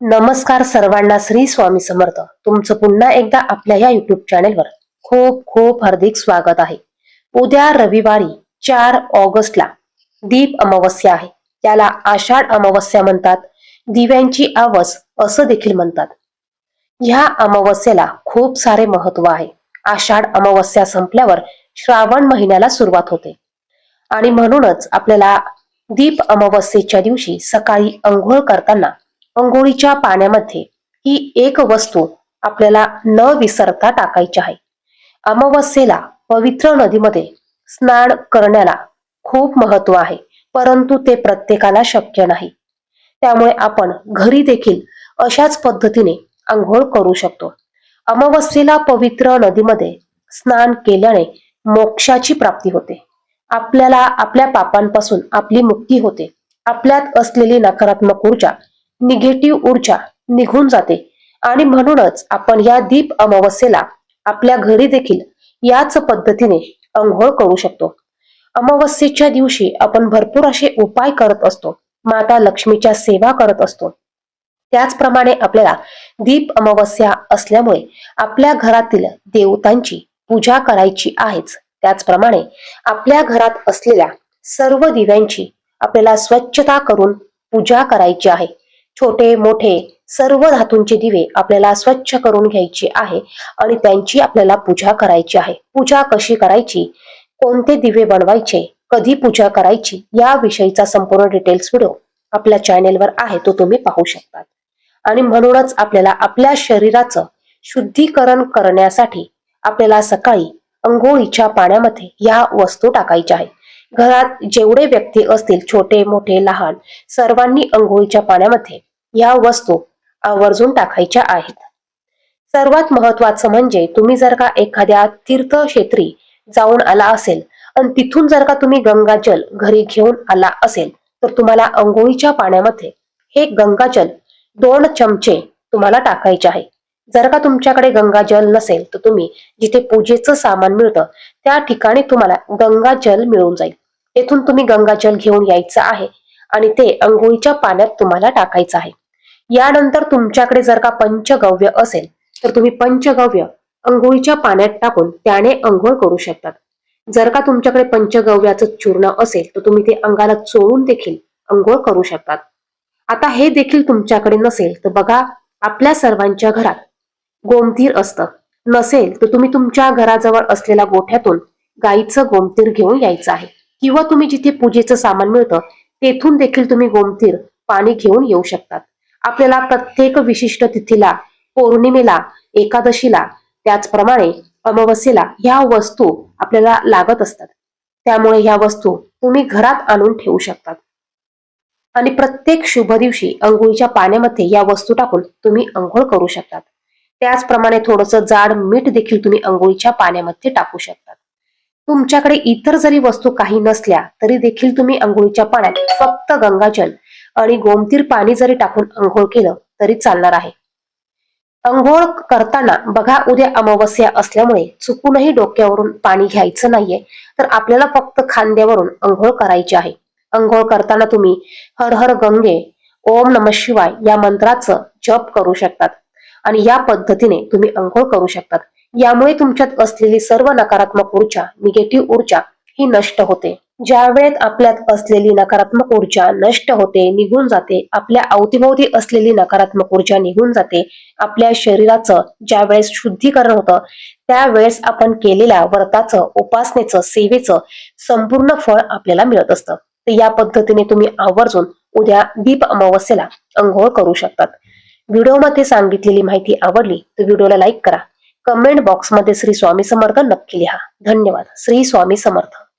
नमस्कार सर्वांना श्री स्वामी समर्थ. तुमचं पुन्हा एकदा आपल्या या युट्यूब चॅनेलवर खूप खूप हार्दिक स्वागत आहे. उद्या रविवारी चार ऑगस्टला दीप अमावस्या आहे. त्याला आषाढ अमावस्या म्हणतात. दिव्यांची आवस असं देखील म्हणतात. ह्या अमावस्येला खूप सारे महत्त्व आहे. आषाढ अमावस्या संपल्यावर श्रावण महिन्याला सुरुवात होते. आणि म्हणूनच आपल्याला दीप अमावस्येच्या दिवशी सकाळी अंघोळ करताना अंघोळीच्या पाण्यामध्ये ही एक वस्तू आपल्याला न विसरता टाकायची आहे. अमावस्येला पवित्र नदीमध्ये स्नान करण्याला खूप महत्त्व आहे परंतु ते प्रत्येकाला शक्य नाही. त्यामुळे आपण घरी देखील अशाच पद्धतीने आंघोळ करू शकतो. अमावस्येला पवित्र नदीमध्ये स्नान केल्याने मोक्षाची प्राप्ती होते. आपल्याला आपल्या पापांपासून आपली मुक्ती होते. आपल्यात असलेली नकारात्मक ऊर्जा निगेटिव्ह ऊर्जा निघून जाते. आणि म्हणूनच आपण या दीप अमावस्येला आपल्या घरी देखील याच पद्धतीने अंघोळ करू शकतो. अमावस्येच्या दिवशी आपण भरपूर असे उपाय करत असतो. माता लक्ष्मीच्या सेवा करत असतो. त्याचप्रमाणे आपल्याला दीप अमावस्या असल्यामुळे आपल्या घरातील देवतांची पूजा करायची आहेच. त्याचप्रमाणे आपल्या घरात असलेल्या सर्व दिव्यांची आपल्याला स्वच्छता करून पूजा करायची आहे. छोटे मोठे सर्व धातूंचे दिवे आपल्याला स्वच्छ करून घ्यायचे आहे आणि त्यांची आपल्याला पूजा करायची आहे. पूजा कशी करायची? कोणते दिवे बनवायचे? कधी पूजा करायची? याविषयीचा संपूर्ण डिटेल्स व्हिडिओ आपल्या चॅनेलवर आहे तो तुम्ही पाहू शकता. आणि म्हणूनच आपल्याला आपल्या शरीराचं शुद्धीकरण करण्यासाठी आपल्याला सकाळी अंघोळीच्या पाण्यामध्ये या वस्तू टाकायच्या आहेत. घरात जेवढे व्यक्ती असतील छोटे मोठे लहान सर्वांनी अंघोळीच्या पाण्यामध्ये या वस्तू आवर्जून टाकायच्या आहेत. सर्वात महत्वाचं म्हणजे तुम्ही जर का एखाद्या तीर्थक्षेत्री जाऊन आला असेल आणि तिथून जर का तुम्ही गंगाजल घरी घेऊन आला असेल तर तुम्हाला अंघोळीच्या पाण्यामध्ये हे गंगाजल दोन चमचे तुम्हाला टाकायचे आहे. जर का तुमच्याकडे गंगाजल नसेल तर तुम्ही जिथे पूजेचं सामान मिळतं त्या ठिकाणी तुम्हाला गंगाजल मिळून जाईल. तेथून तुम्ही गंगाजल घेऊन यायचं आहे आणि ते अंघोळीच्या पाण्यात तुम्हाला टाकायचं आहे. यानंतर तुमच्याकडे जर का पंचगव्य असेल तर तुम्ही पंचगव्य अंघोळीच्या पाण्यात टाकून त्याने अंघोळ करू शकतात. जर का तुमच्याकडे पंचगव्याचं चूर्ण असेल तर तुम्ही ते अंगाला चोळून देखील अंघोळ करू शकतात. आता हे देखील तुमच्याकडे नसेल तर बघा आपल्या सर्वांच्या घरात गोमतीर असतं. नसेल तर तुम्ही तुमच्या घराजवळ असलेल्या गोठ्यातून गाईचं गोमतीर घेऊन यायचं आहे. किंवा तुम्ही जिथे पूजेचं सामान मिळतं तेथून देखील तुम्ही गोमतीर पाणी घेऊन येऊ शकतात. आपल्याला प्रत्येक विशिष्ट तिथीला पौर्णिमेला एकादशीला त्याचप्रमाणे अमावस्येला ह्या वस्तू आपल्याला लागत असतात. त्यामुळे ह्या वस्तू तुम्ही घरात आणून ठेवू शकतात. आणि प्रत्येक शुभ दिवशी अंघोळीच्या पाण्यामध्ये या वस्तू टाकून तुम्ही अंघोळ करू शकतात. त्याचप्रमाणे थोडस जाड मीठ देखील तुम्ही अंघोळीच्या पाण्यामध्ये टाकू शकतात. तुमच्याकडे इतर जरी वस्तू काही नसल्या तरी देखील तुम्ही अंघोळीच्या पाण्यात फक्त गंगाजल आणि गोमतीर पाणी जरी टाकून अंघोळ केलं तरी चालणार आहे. अंघोळ करताना बघा उद्या अमावस्या असल्यामुळे चुकूनही डोक्यावरून पाणी घ्यायचं नाहीये तर आपल्याला फक्त खांद्यावरून अंघोळ करायची आहे. अंघोळ करताना तुम्ही हर हर गंगे ओम नम शिवाय या मंत्राचं जप करू शकतात. आणि या पद्धतीने तुम्ही अंघोळ करू शकतात. यामुळे तुमच्यात असलेली सर्व नकारात्मक ऊर्जा निगेटिव्ह ऊर्जा ही नष्ट होते. ज्या वेळेत आपल्यात असलेली नकारात्मक ऊर्जा नष्ट होते निघून जाते आपल्या अवतीभोवती असलेली नकारात्मक ऊर्जा निघून जाते आपल्या शरीराचं ज्या वेळेस शुद्धीकरण होतं त्यावेळेस आपण केलेल्या व्रताचं उपासनेचं सेवेचं संपूर्ण फळ आपल्याला मिळत असतं. तर या पद्धतीने तुम्ही आवर्जून उद्या दीप अमावस्येला अंघोळ करू शकतात. व्हिडिओमध्ये सांगितलेली माहिती आवडली तर व्हिडिओला लाईक करा. कमेंट बॉक्समध्ये श्री स्वामी समर्थ नक्की लिहा. धन्यवाद. श्री स्वामी समर्थ.